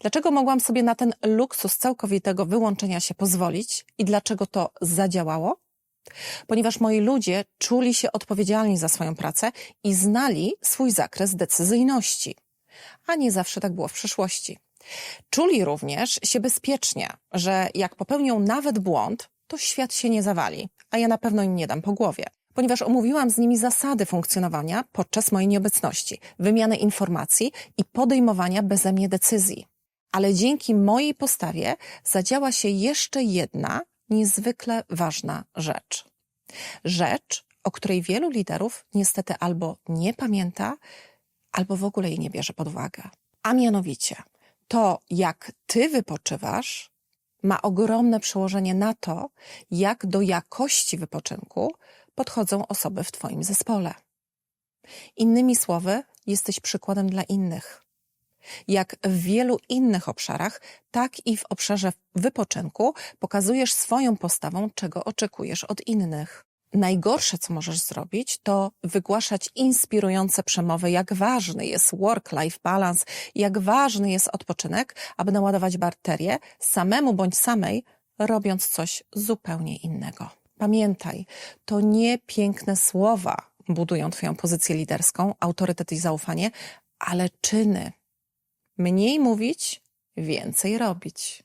Dlaczego mogłam sobie na ten luksus całkowitego wyłączenia się pozwolić i dlaczego to zadziałało? Ponieważ moi ludzie czuli się odpowiedzialni za swoją pracę i znali swój zakres decyzyjności. A nie zawsze tak było w przeszłości. Czuli również się bezpiecznie, że jak popełnią nawet błąd, to świat się nie zawali, a ja na pewno im nie dam po głowie. Ponieważ omówiłam z nimi zasady funkcjonowania podczas mojej nieobecności, wymiany informacji i podejmowania beze mnie decyzji. Ale dzięki mojej postawie zadziała się jeszcze jedna niezwykle ważna rzecz. Rzecz, o której wielu liderów niestety albo nie pamięta, albo w ogóle jej nie bierze pod uwagę. A mianowicie, to jak ty wypoczywasz, ma ogromne przełożenie na to, jak do jakości wypoczynku podchodzą osoby w Twoim zespole. Innymi słowy, jesteś przykładem dla innych. Jak w wielu innych obszarach, tak i w obszarze wypoczynku pokazujesz swoją postawą, czego oczekujesz od innych. Najgorsze, co możesz zrobić, to wygłaszać inspirujące przemowy, jak ważny jest work-life balance, jak ważny jest odpoczynek, aby naładować baterię samemu bądź samej, robiąc coś zupełnie innego. Pamiętaj, to nie piękne słowa budują Twoją pozycję liderską, autorytet i zaufanie, ale czyny. Mniej mówić, więcej robić.